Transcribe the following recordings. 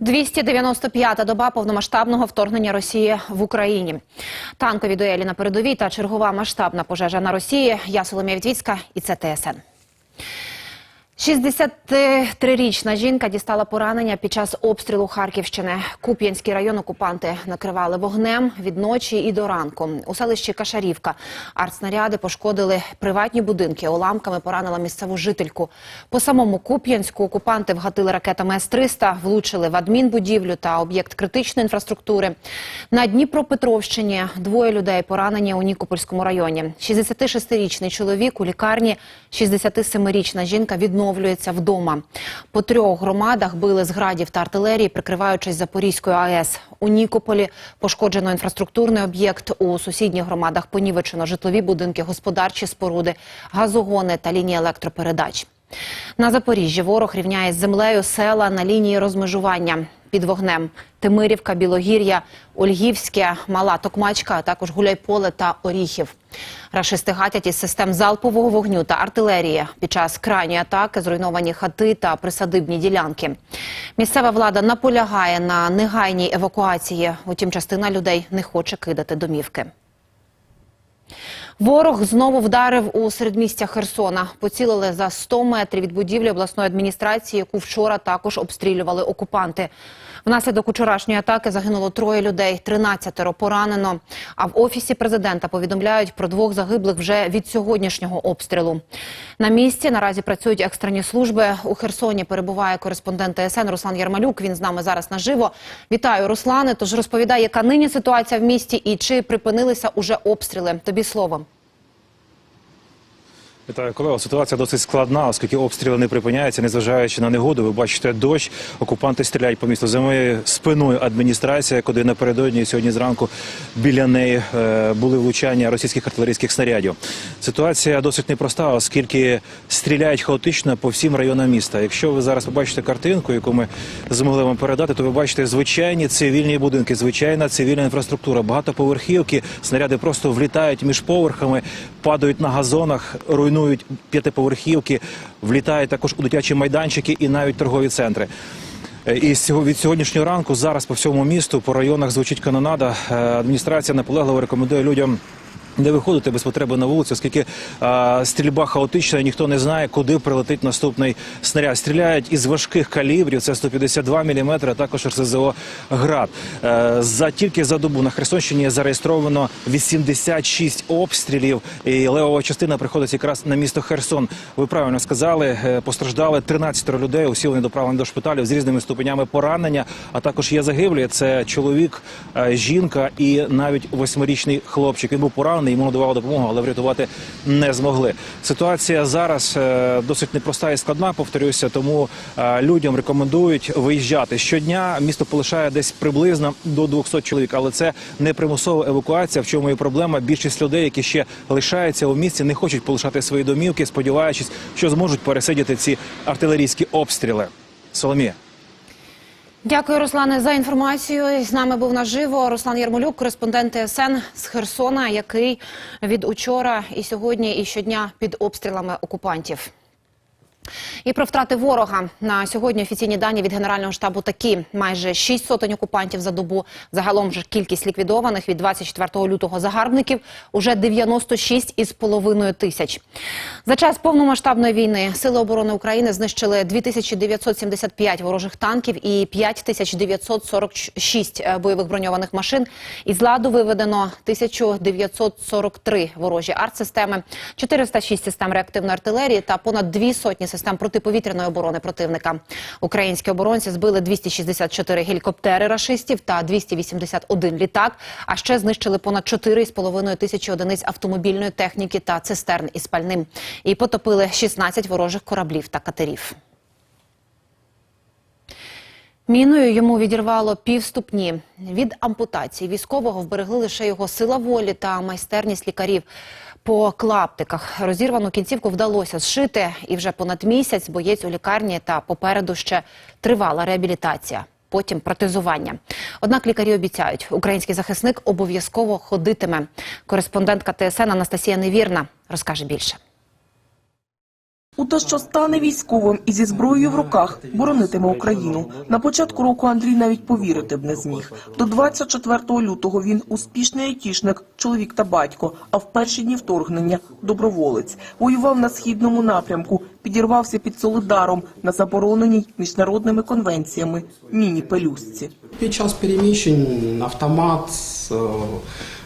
295-та доба повномасштабного вторгнення Росії в Україні. Танкові дуелі на передовій та чергова масштабна пожежа на Росії. Я Соломія Вітвіцька і це ТСН. 63-річна жінка дістала поранення під час обстрілу Харківщини. Куп'янський район окупанти накривали вогнем від ночі і до ранку. У селищі Кашарівка артснаряди пошкодили приватні будинки. Уламками поранила місцеву жительку. По самому Куп'янську окупанти вгатили ракетами С-300, влучили в адмінбудівлю та об'єкт критичної інфраструктури. На Дніпропетровщині двоє людей поранені у Нікопольському районі. 66-річний чоловік у лікарні, 67-річна жінка відновлюється вдома. По трьох громадах били з градів та артилерії, прикриваючись Запорізькою АЕС. У Нікополі пошкоджено інфраструктурний об'єкт. У сусідніх громадах понівечено житлові будинки, господарчі споруди, газогони та лінії електропередач. На Запоріжжі ворог рівняє з землею села на лінії розмежування під вогнем. Тимирівка, Білогір'я, Ольгівське, Мала Токмачка, а також Гуляйполе та Оріхів. Рашисти гатять із систем залпового вогню та артилерії. Під час крайньої атаки зруйновані хати та присадибні ділянки. Місцева влада наполягає на негайній евакуації. Утім, частина людей не хоче кидати домівки. Ворог знову вдарив у середмістя Херсона. Поцілили за 100 метрів від будівлі обласної адміністрації, яку вчора також обстрілювали окупанти. Внаслідок учорашньої атаки загинуло троє людей, 13 поранено. А в офісі президента повідомляють про двох загиблих вже від сьогоднішнього обстрілу. На місці наразі працюють екстрені служби. У Херсоні перебуває кореспондент ТСН Руслан Ярмалюк. Він з нами зараз наживо. Вітаю, Руслане. Тож розповідай, яка нині ситуація в місті і чи припинилися уже обстріли. Тобі слово. Вітаю, колего. Ситуація досить складна, оскільки обстріли не припиняються, незважаючи на негоду. Ви бачите дощ. Окупанти стріляють по місту. За моєю спиною адміністрація, куди напередодні сьогодні зранку біля неї е, були влучання російських артилерійських снарядів. Ситуація досить непроста, оскільки стріляють хаотично по всім районам міста. Якщо ви зараз побачите картинку, яку ми змогли вам передати, то ви бачите звичайні цивільні будинки, звичайна цивільна інфраструктура, багатоповерхівки. Снаряди просто влітають між поверхами, падають на газонах, руйнують п'ятиповерхівки, влітають також у дитячі майданчики і навіть торгові центри. Е, І від сьогоднішнього ранку зараз по всьому місту по районах звучить канонада. Е, Адміністрація наполегливо рекомендує людям. Не виходити без потреби на вулицю, оскільки а, стрільба хаотична, ніхто не знає, куди прилетить наступний снаряд. Стріляють із важких калібрів, це 152 мм, а також РСЗО «Град». Е, за тільки за добу на Херсонщині зареєстровано 86 обстрілів, і левова частина приходить якраз на місто Херсон. Ви правильно сказали, е, постраждали 13 людей. Усі вони доправлені до шпиталів з різними ступенями поранення. А також є загиблі. Це чоловік, е, жінка і навіть восьмирічний хлопчик. Він був поранений, йому надавали допомогу, але врятувати не змогли. Ситуація зараз е, досить непроста і складна. Повторюся, тому е, людям рекомендують виїжджати щодня. Місто полишає десь приблизно до 200 чоловік, але це не примусова евакуація. В чому і проблема? Більшість людей, які ще лишаються у місті, не хочуть полишати свої домівки, сподіваючись, що зможуть пересидіти ці артилерійські обстріли. Соломія. Дякую, Руслане, за інформацію. З нами був наживо Руслан Ярмолюк, кореспондент ТСН з Херсона, який від учора і сьогодні і щодня під обстрілами окупантів. І про втрати ворога на сьогодні офіційні дані від генерального штабу такі: майже 6 сотень окупантів за добу. Загалом ж кількість ліквідованих від 24 лютого загарбників уже 96 із половиною тисяч. За час повномасштабної війни сили оборони України знищили 2975 ворожих танків і 5946 бойових броньованих машин. Із ладу виведено 1943 ворожі артсистеми, 406 систем реактивної артилерії та понад дві сотні систем протиповітряної оборони противника. Українські оборонці збили 264 гелікоптери рашистів та 281 літак. А ще знищили понад 4,5 тисячі одиниць автомобільної техніки та цистерн із пальним. І потопили 16 ворожих кораблів та катерів. Міною йому відірвало півступні. Від ампутації військового вберегли лише його сила волі та майстерність лікарів. По клаптиках розірвану кінцівку вдалося зшити, і вже понад місяць боєць у лікарні та попереду ще тривала реабілітація. Потім протезування. Однак лікарі обіцяють, український захисник обов'язково ходитиме. Кореспондентка ТСН Анастасія Невірна розкаже більше. У те, що стане військовим і зі зброєю в руках боронитиме Україну. На початку року Андрій навіть повірити б не зміг. До 24 лютого він успішний айтішник, чоловік та батько. А в перші дні вторгнення доброволець. Воював на східному напрямку, підірвався під Солидаром на забороненій міжнародними конвенціями міні-пелюстці. Під час переміщень автомат, е,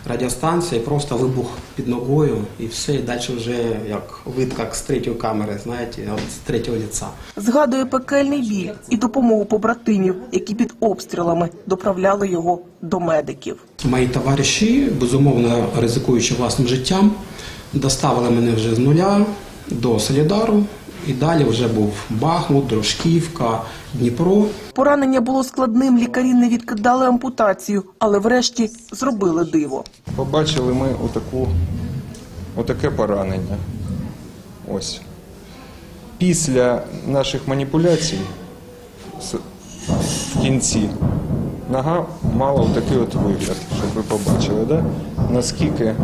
радіостанція, просто вибух під ногою і все. І далі вже як вид, як з третьої камери, знаєте, з третього лиця. Згадує пекельний біль і допомогу побратимів, які під обстрілами доправляли його до медиків. Мої товариші, безумовно ризикуючи власним життям, доставили мене вже з нуля до Солідару. І далі вже був Бахмут, Дружківка, Дніпро. Поранення було складним, лікарі не відкидали ампутацію, але врешті зробили диво. Побачили ми отаку, отаке поранення. Ось. Після наших маніпуляцій в кінці нога мала отакий от вигляд, щоб ви побачили, да? наскільки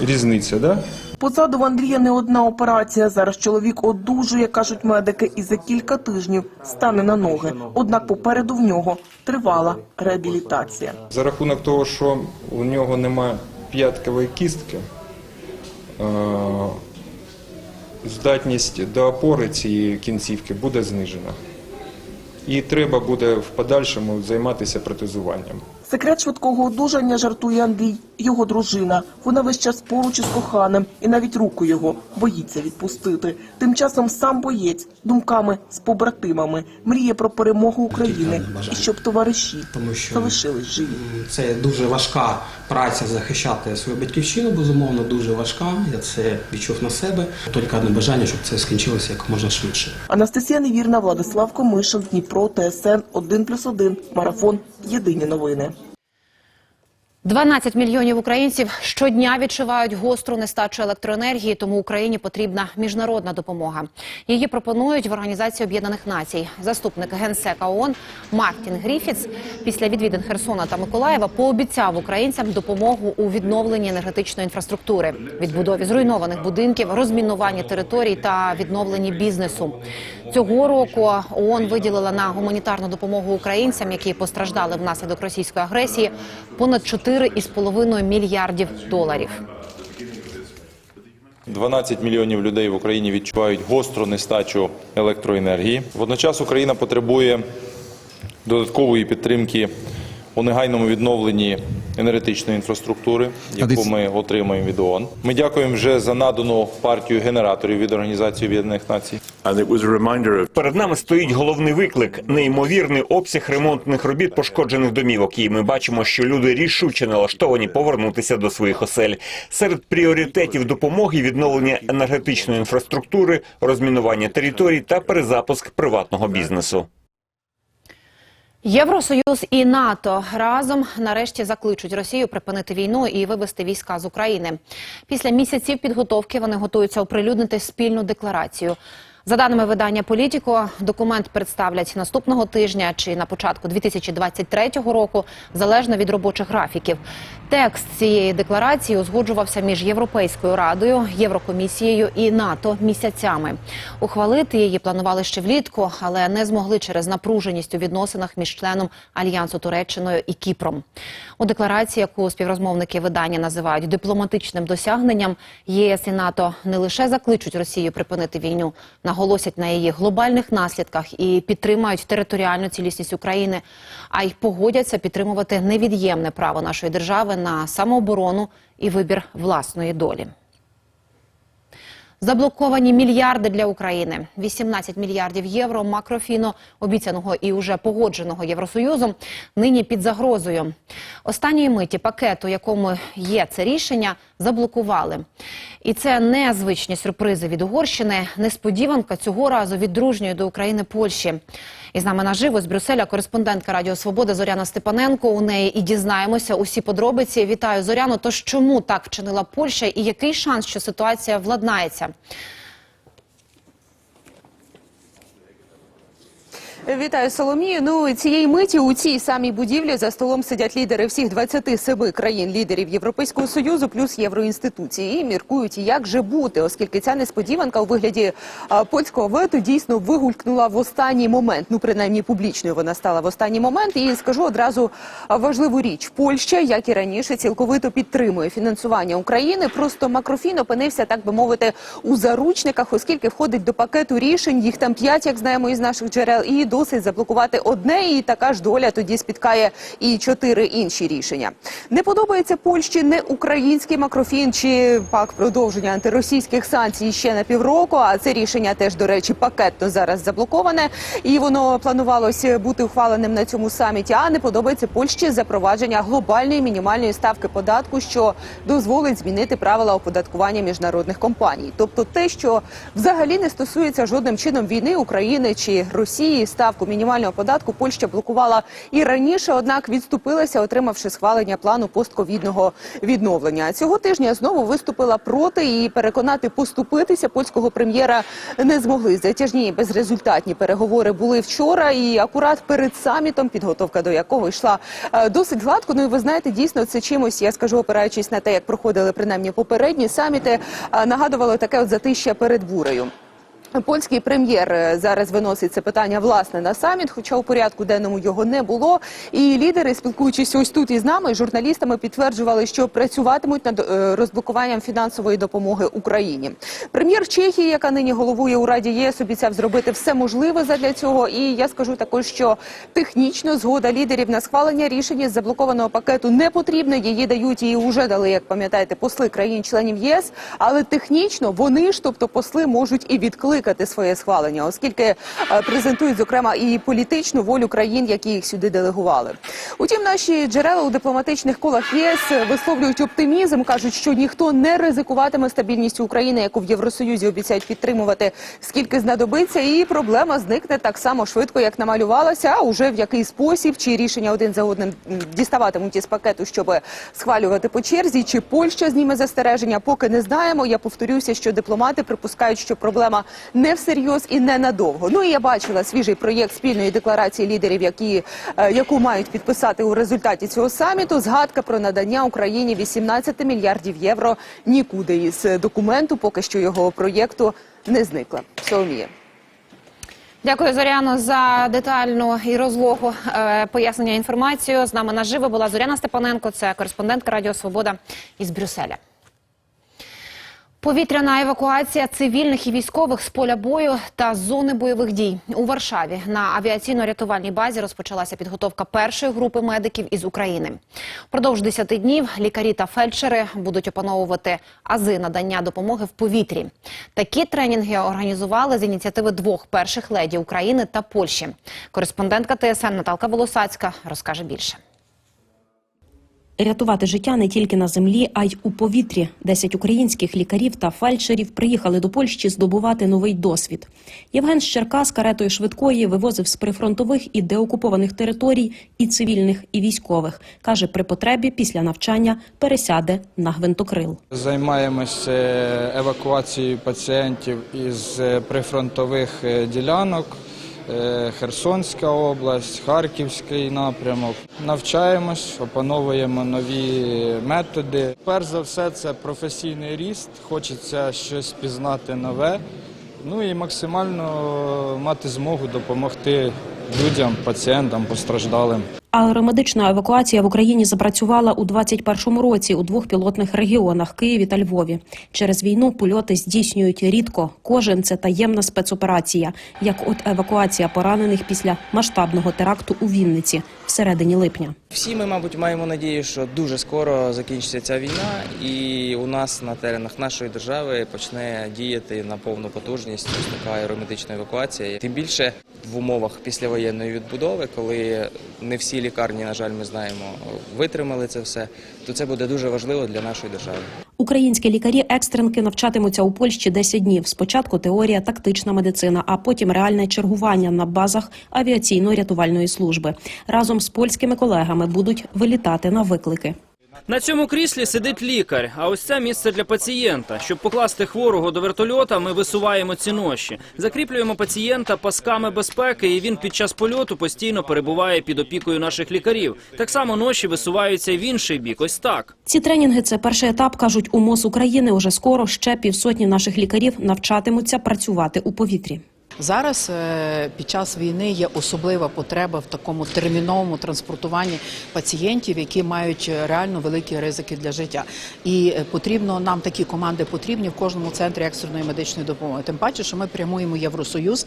різниця, да? Позаду в Андрія не одна операція. Зараз чоловік одужує, кажуть медики, і за кілька тижнів стане на ноги. Однак попереду в нього тривала реабілітація. За рахунок того, що у нього немає п'яткової кістки, е, здатність до опори цієї кінцівки буде знижена. І треба буде в подальшому займатися протезуванням. Секрет швидкого одужання жартує Андрій, його дружина. Вона весь час поруч із коханим і навіть руку його боїться відпустити. Тим часом сам боєць думками з побратимами мріє про перемогу України і щоб товариші Тому що- залишились живі. Це дуже важка праця захищати свою батьківщину, безумовно, дуже важка. Я це відчув на себе. Тільки одне бажання, щоб це скінчилося як можна швидше. Анастасія Невірна, Владислав Комишин, Дніпро, ТСН 1+,1, Марафон. Єдині новини. 12 мільйонів українців щодня відчувають гостру нестачу електроенергії, тому Україні потрібна міжнародна допомога. Її пропонують в Організації Об'єднаних Націй. Заступник генсека ООН Мартін Гріфіц після відвідин Херсона та Миколаєва пообіцяв українцям допомогу у відновленні енергетичної інфраструктури, відбудові зруйнованих будинків, розмінуванні територій та відновленні бізнесу. Цього року ООН виділила на гуманітарну допомогу українцям, які постраждали внаслідок російської агресії, понад 4,5 мільярдів доларів. 12 мільйонів людей в Україні відчувають гостру нестачу електроенергії. Водночас Україна потребує додаткової підтримки у негайному відновленні енергетичної інфраструктури, яку ми отримуємо від ООН. Ми дякуємо вже за надану партію генераторів від Організації Об'єднаних Націй. Перед нами стоїть головний виклик неймовірний обсяг ремонтних робіт пошкоджених домівок. І ми бачимо, що люди рішуче налаштовані повернутися до своїх осель. Серед пріоритетів допомоги відновлення енергетичної інфраструктури, розмінування територій та перезапуск приватного бізнесу. Євросоюз і НАТО разом нарешті закличуть Росію припинити війну і вивести війська з України. Після місяців підготовки вони готуються оприлюднити спільну декларацію. За даними видання Політіко, документ представлять наступного тижня чи на початку 2023 року, залежно від робочих графіків. Текст цієї декларації узгоджувався між Європейською радою, Єврокомісією і НАТО місяцями. Ухвалити її планували ще влітку, але не змогли через напруженість у відносинах між членом альянсу Туреччиною і Кіпром. У декларації, яку співрозмовники видання називають дипломатичним досягненням, ЄС і НАТО не лише закличуть Росію припинити війну, наголосять на її глобальних наслідках і підтримають територіальну цілісність України, а й погодяться підтримувати невід'ємне право нашої держави на самооборону і вибір власної долі. Заблоковані мільярди для України. 18 мільярдів євро макрофіно, обіцяного і уже погодженого Євросоюзом, нині під загрозою. Останньої миті пакету, якому є це рішення, заблокували. І це незвичні сюрпризи від Угорщини, несподіванка цього разу від дружньої до України Польщі. І з нами наживо з Брюсселя кореспондентка Радіо Свобода Зоряна Степаненко. У неї і дізнаємося усі подробиці. Вітаю Зоряно. Тож чому так вчинила Польща і який шанс, що ситуація владнається? Вітаю Соломію. Ну цієї миті у цій самій будівлі за столом сидять лідери всіх 27 країн лідерів Європейського союзу плюс євроінституції і міркують, як же бути, оскільки ця несподіванка у вигляді а, польського вето дійсно вигулькнула в останній момент. Ну принаймні публічною вона стала в останній момент. І скажу одразу важливу річ: Польща, як і раніше, цілковито підтримує фінансування України. Просто Макрофін опинився, так би мовити, у заручниках, оскільки входить до пакету рішень. Їх там п'ять, як знаємо із наших джерел, і досить заблокувати одне. І така ж доля тоді спіткає і чотири інші рішення. Не подобається Польщі не український макрофін чи пак продовження антиросійських санкцій ще на півроку. А це рішення теж до речі пакетно зараз заблоковане, і воно планувалося бути ухваленим на цьому саміті. А не подобається Польщі запровадження глобальної мінімальної ставки податку, що дозволить змінити правила оподаткування міжнародних компаній. Тобто, те, що взагалі не стосується жодним чином війни України чи Росії, ставку мінімального податку Польща блокувала і раніше, однак відступилася, отримавши схвалення плану постковідного відновлення. Цього тижня знову виступила проти і переконати поступитися польського прем'єра не змогли. Затяжні безрезультатні переговори були вчора, і акурат перед самітом, підготовка до якого йшла е, досить гладко. Ну і ви знаєте, дійсно це чимось. Я скажу, опираючись на те, як проходили принаймні попередні саміти, е, нагадувало таке от затища перед бурею. Польський прем'єр е, зараз виносить це питання власне на саміт, хоча у порядку денному його не було. І лідери, спілкуючись ось тут із нами, журналістами, підтверджували, що працюватимуть над е, розблокуванням фінансової допомоги Україні. Прем'єр Чехії, яка нині головує у Раді ЄС, обіцяв зробити все можливе задля цього. І я скажу також, що технічно згода лідерів на схвалення рішення з заблокованого пакету не потрібна. Її дають і вже дали, як пам'ятаєте, посли країн-членів ЄС. Але технічно вони ж, тобто посли, можуть і відкликати своє схвалення, оскільки е, презентують зокрема і політичну волю країн, які їх сюди делегували. Утім, наші джерела у дипломатичних колах ЄС висловлюють оптимізм, кажуть, що ніхто не ризикуватиме стабільністю України, яку в Євросоюзі обіцяють підтримувати, скільки знадобиться, і проблема зникне так само швидко, як намалювалася. А уже в який спосіб чи рішення один за одним діставатимуть із пакету, щоб схвалювати по черзі, чи Польща зніме застереження, поки не знаємо. Я повторюся, що дипломати припускають, що проблема не всерйоз і не надовго. Ну і я бачила свіжий проєкт спільної декларації лідерів, які е, яку мають підписати у результаті цього саміту. Згадка про надання Україні 18 мільярдів євро нікуди із документу, поки що його проєкту не зникла. Соломія. Дякую, Зоряно, за детальну і розлогу е, пояснення інформацію. З нами наживо була Зоряна Степаненко, це кореспондентка Радіо Свобода із Брюсселя. Повітряна евакуація цивільних і військових з поля бою та зони бойових дій у Варшаві на авіаційно-рятувальній базі розпочалася підготовка першої групи медиків із України. Продовж 10 днів лікарі та фельдшери будуть опановувати ази надання допомоги в повітрі. Такі тренінги організували з ініціативи двох перших леді України та Польщі. Кореспондентка ТСН Наталка Волосацька розкаже більше. Рятувати життя не тільки на землі, а й у повітрі. Десять українських лікарів та фельдшерів приїхали до Польщі здобувати новий досвід. Євген з Черкас каретою швидкої вивозив з прифронтових і деокупованих територій і цивільних, і військових. каже, при потребі після навчання пересяде на гвинтокрил. Займаємося евакуацією пацієнтів із прифронтових е, ділянок. Е, Херсонська область, Харківський напрямок. Навчаємось, опановуємо нові методи. Перш за все, це професійний ріст. Хочеться щось пізнати нове. Ну і максимально мати змогу допомогти людям, пацієнтам, постраждалим. Аеромедична евакуація в Україні запрацювала у 2021 році у двох пілотних регіонах Києві та Львові. Через війну польоти здійснюють рідко. Кожен це таємна спецоперація, як от евакуація поранених після масштабного теракту у Вінниці всередині липня. Всі ми, мабуть, маємо надію, що дуже скоро закінчиться ця війна, і у нас на теренах нашої держави почне діяти на повну потужність ось така аеромедична евакуація. Тим більше в умовах післявоєнної відбудови, коли не всі лікарні, на жаль, ми знаємо, витримали це все, то це буде дуже важливо для нашої держави. Українські лікарі екстренки навчатимуться у Польщі 10 днів. Спочатку теорія, тактична медицина, а потім реальне чергування на базах авіаційно-рятувальної служби. Разом з польськими колегами будуть вилітати на виклики. На цьому кріслі сидить лікар, а ось це місце для пацієнта. Щоб покласти хворого до вертольота, ми висуваємо ці ноші. Закріплюємо пацієнта пасками безпеки, і він під час польоту постійно перебуває під опікою наших лікарів. Так само ноші висуваються в інший бік. Ось так. Ці тренінги це перший етап, кажуть у МОЗ України. Уже скоро ще півсотні наших лікарів навчатимуться працювати у повітрі. Зараз е, під час війни є особлива потреба в такому терміновому транспортуванні пацієнтів, які мають е, реально великі ризики для життя. І е, потрібно нам такі команди потрібні в кожному центрі екстреної медичної допомоги. Тим паче, що ми прямуємо Євросоюз.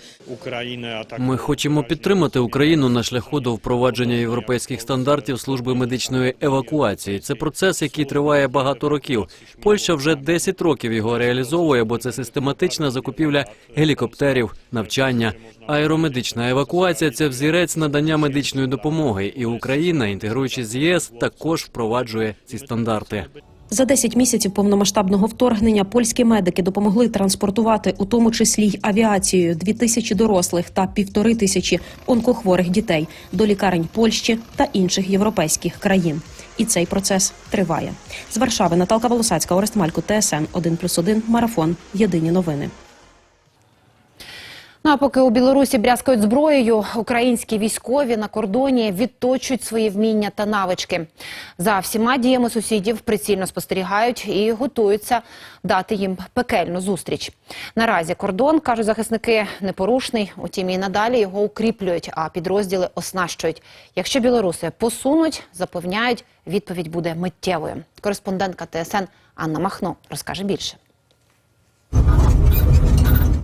Ми хочемо підтримати Україну на шляху до впровадження європейських стандартів служби медичної евакуації. Це процес, який триває багато років. Польща вже 10 років його реалізовує, бо це систематична закупівля гелікоптерів, навчання. Аеромедична евакуація це взірець надання медичної допомоги, і Україна, інтегруючись з ЄС, також впроваджує ці стандарти. За 10 місяців повномасштабного вторгнення польські медики допомогли транспортувати, у тому числі й авіацією, дві тисячі дорослих та півтори тисячі онкохворих дітей до лікарень Польщі та інших європейських країн. І цей процес триває. З Варшави Наталка Волосацька, Орест Малько, ТСН 1+,1, Марафон. Єдині новини. Ну а поки у Білорусі брязкають зброєю, українські військові на кордоні відточують свої вміння та навички. За всіма діями сусідів прицільно спостерігають і готуються дати їм пекельну зустріч. Наразі кордон кажуть захисники непорушний. Утім, і надалі його укріплюють, а підрозділи оснащують. Якщо білоруси посунуть, запевняють, відповідь буде миттєвою. Кореспондентка ТСН Анна Махно розкаже більше.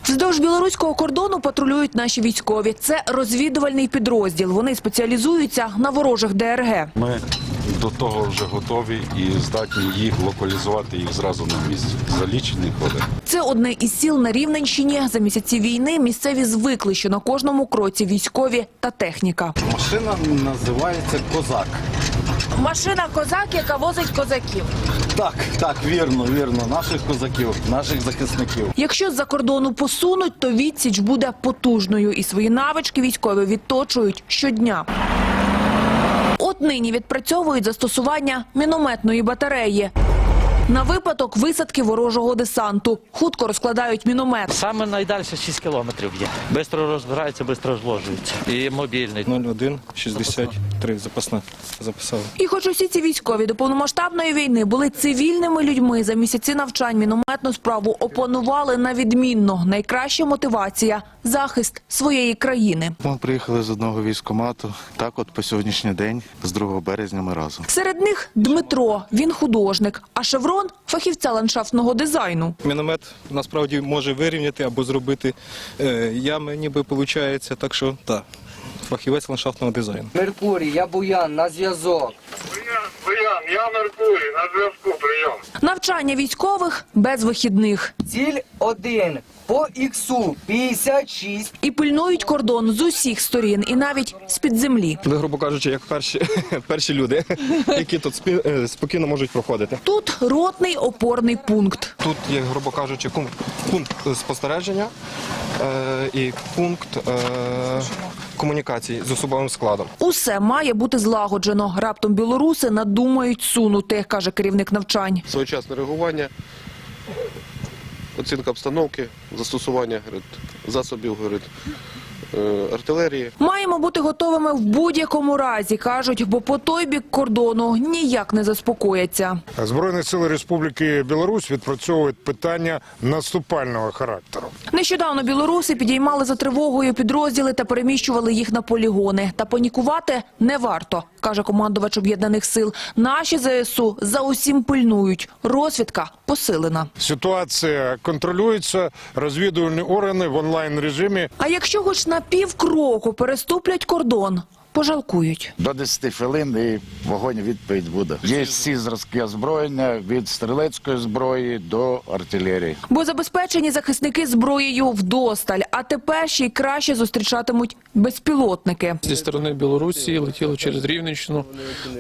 Вздовж білоруського кордону патрулюють наші військові. Це розвідувальний підрозділ. Вони спеціалізуються на ворожих ДРГ. Ми до того вже готові і здатні їх локалізувати їх зразу на місці за лічені хвилини. Це одне із сіл на Рівненщині. За місяці війни місцеві звикли, що на кожному кроці військові та техніка. Машина називається Козак. Машина козак, яка возить козаків. Так, так, вірно, вірно. Наших козаків, наших захисників. Якщо з-за кордону посунуть, то відсіч буде потужною, і свої навички військові відточують щодня. От нині відпрацьовують застосування мінометної батареї. На випадок висадки ворожого десанту. Хутко розкладають міномет. Саме найдальше 6 кілометрів є. Бистро розбирається, бистро розложується. І мобільний. 01 63 запасна записав. І хоч усі ці військові до повномасштабної війни були цивільними людьми, за місяці навчань мінометну справу опанували на відмінно. Найкраща мотивація – захист своєї країни. Ми приїхали з одного військкомату. Так, от по сьогоднішній день, з 2 березня, ми разом. Серед них Дмитро, він художник, а Шеврон – фахівця ландшафтного дизайну. Міномет насправді може вирівняти або зробити е, ями, ніби виходить. Так що так, фахівець ландшафтного дизайну. Меркурій, я Буян, на зв'язок. Буян, я Меркурій, на зв'язку, прийом. Навчання військових без вихідних. Ціль 1. По іксу 56. І пильнують кордон з усіх сторін, і навіть з-під землі. Ви, грубо кажучи, як перші, перші люди, які тут спі- е, спокійно можуть проходити. Тут ротний опорний пункт. Тут є, грубо кажучи, пункт спостереження е, і пункт е, комунікації з особовим складом. Усе має бути злагоджено. Раптом білоруси надумають сунути, каже керівник навчань. Своєчасне реагування, оцінка обстановки, застосування говорить, засобів говорить, артилерії. Маємо бути готовими в будь-якому разі, кажуть, бо по той бік кордону ніяк не заспокояться. Збройні сили Республіки Білорусь відпрацьовують питання наступального характеру. Нещодавно білоруси підіймали за тривогою підрозділи та переміщували їх на полігони. Та панікувати не варто, каже командувач об'єднаних сил. Наші ЗСУ за усім пильнують. Розвідка посилена. Ситуація контролюється, розвідувальні органи в онлайн режимі А якщо хоч на півкроку переступлять кордон, пожалкують. До 10 хвилин і вогонь відповідь буде. Є всі зразки озброєння від стрілецької зброї до артилерії. Бо забезпечені захисники зброєю вдосталь, а тепер ще й краще зустрічатимуть безпілотники. Зі сторони Білорусі летіли через Рівненщину,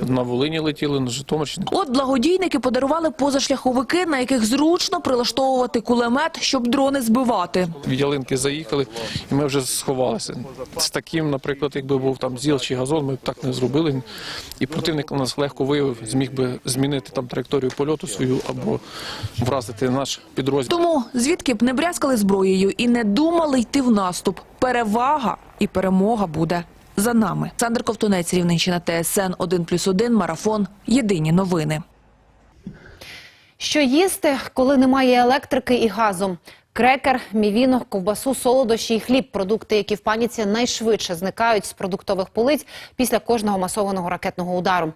на Волині летіли, на Житомирщину. От благодійники подарували позашляховики, на яких зручно прилаштовувати кулемет, щоб дрони збивати. Від ялинки заїхали, і ми вже сховалися. З таким, наприклад, якби був там ЗІЛ чи газон, ми б так не зробили. І противник нас легко виявив, зміг би змінити там траєкторію польоту свою або вразити наш підрозділ. Тому звідки б не брязкали зброєю і не думали йти в наступ, перевага і перемога буде за нами. Сандр Ковтунець, Рівненщина, ТСН 1+,1, Марафон. Єдині новини. Що їсти, коли немає електрики і газу? Крекер, мівіно, ковбасу, солодощі і хліб – продукти, які в паніці найшвидше зникають з продуктових полиць після кожного масованого ракетного удару.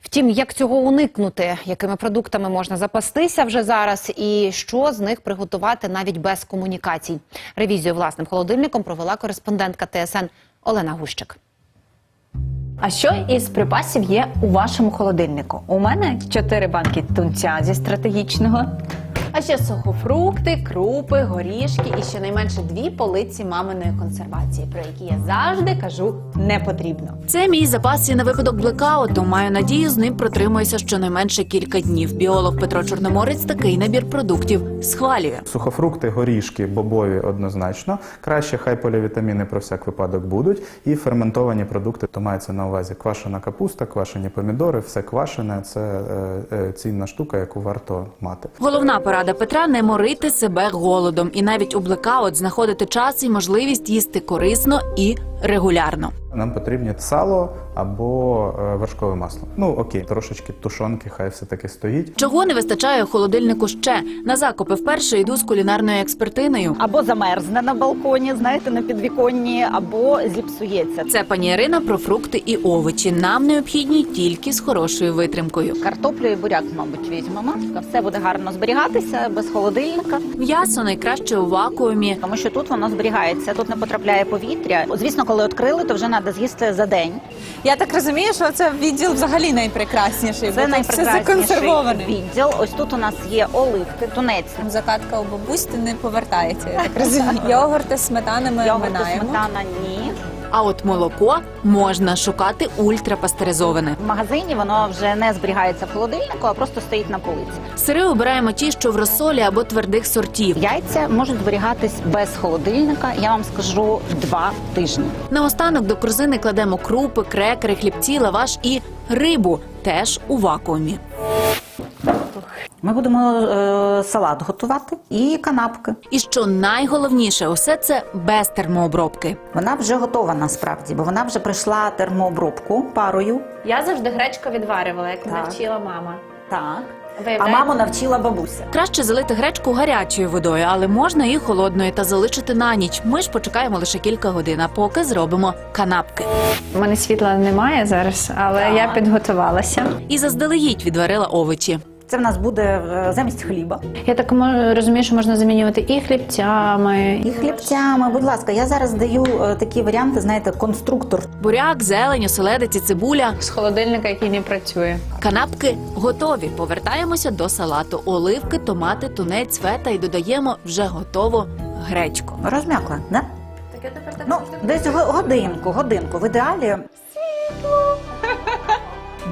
Втім, як цього уникнути, якими продуктами можна запастися вже зараз і що з них приготувати навіть без комунікацій? Ревізію власним холодильником провела кореспондентка ТСН Олена Гущик. А що із припасів є у вашому холодильнику? У мене чотири банки тунця зі стратегічного. А ще сухофрукти, крупи, горішки і щонайменше дві полиці маминої консервації, про які я завжди кажу не потрібно. Це мій запас і на випадок блекауту. Маю надію, з ним протримуюся щонайменше кілька днів. Біолог Петро Чорноморець такий набір продуктів схвалює. Сухофрукти, горішки, бобові однозначно. Краще хай полівітаміни про всяк випадок будуть. І ферментовані продукти, то мається на увазі квашена капуста, квашені помідори, все квашене це е, е, цінна штука, яку варто мати. Головна порада Петра не морити себе голодом і навіть у блекаут знаходити час і можливість їсти корисно і регулярно. Нам потрібні сало або е, вершкове масло. Ну окей, трошечки тушонки, хай все таки стоїть. Чого не вистачає холодильнику ще? На закупи вперше йду з кулінарною експертиною. Або замерзне на балконі, знаєте, на підвіконні, або зіпсується. Це пані Ірина про фрукти і овочі. Нам необхідні тільки з хорошою витримкою. Картоплю і буряк, мабуть, візьмемо. Все буде гарно зберігатися без холодильника. М'ясо найкраще у вакуумі. Тому що тут воно зберігається, тут не потрапляє повітря. Звісно, коли відкрили, то вже треба з'їсти за день. Я так розумію, що це відділ взагалі найпрекрасніший. Це бо тут все найпрекрасніший законсервоване. відділ. Ось тут у нас є оливки, тунець. Закатка у бабусь не повертається, я так розумію. Йогурти з сметанами Йогурти, минаємо. сметана ні. А от молоко можна шукати ультрапастеризоване. В магазині воно вже не зберігається в холодильнику, а просто стоїть на полиці. Сири обираємо ті, що в розсолі або твердих сортів. Яйця можуть зберігатись без холодильника. Я вам скажу два тижні. Наостанок до корзини кладемо крупи, крекери, хлібці, лаваш і рибу теж у вакуумі. Ми будемо е, салат готувати і канапки. І що найголовніше, усе це без термообробки. Вона вже готова насправді, бо вона вже пройшла термообробку парою. Я завжди гречку відварювала, як Так. навчила мама. Так. А маму навчила бабуся. Краще залити гречку гарячою водою, але можна і холодною та залишити на ніч. Ми ж почекаємо лише кілька годин, а поки зробимо канапки. У мене світла немає зараз, але Так. я підготувалася. І заздалегідь відварила овочі. Це в нас буде е, замість хліба. Я так розумію, що можна замінювати і хлібцями, І хлібцями, будь ласка, я зараз даю е, такі варіанти, знаєте, конструктор. Буряк, зелень, оселедець і цибуля. з холодильника, який не працює. Канапки готові. Повертаємося до салату. Оливки, томати, тунець, фета і додаємо вже готову гречку. Розм'якла, да? Ну, десь годинку, годинку. В ідеалі. Світло.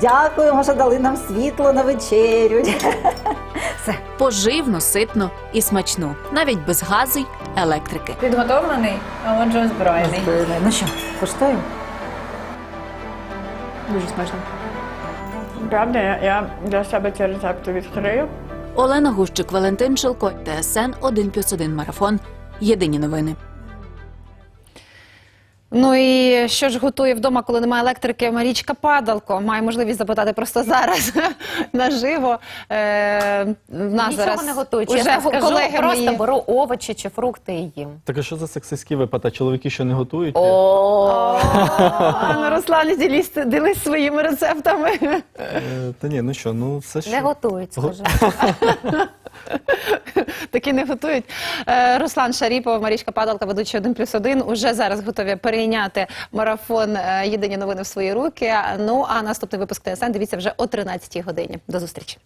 Дякуємо, що дали нам світло на вечерю. Все. Поживно, ситно і смачно, навіть без газу й електрики. Підготовлений, а отже озброєний. Ну що, куштуємо? Дуже смачно. Правда, я, я для себе ці рецепти відкрию. Олена Гущик, Валентин Шилко, ТСН 1+,1 Марафон. Єдині новини. Ну і що ж готує вдома, коли немає електрики? Марічка Падалко має можливість запитати просто зараз наживо. Е, в нас Нічого зараз не готую, уже чесно скажу, колеги просто мої. беру овочі чи фрукти і їм. Так а що за сексистські випадки? Чоловіки що не готують? А, ну, Руслан, ділись, ділись своїми рецептами. Е, Та ні, ну що, ну все ж. Не готують, Го- скажу. Такі не готують. Е, Руслан Шаріпов, Марічка Падалка, ведучі 1 плюс 1, уже зараз готові перейняти марафон е, «Єдині новини в свої руки. Ну а наступний випуск ТСН дивіться вже о 13 годині. До зустрічі.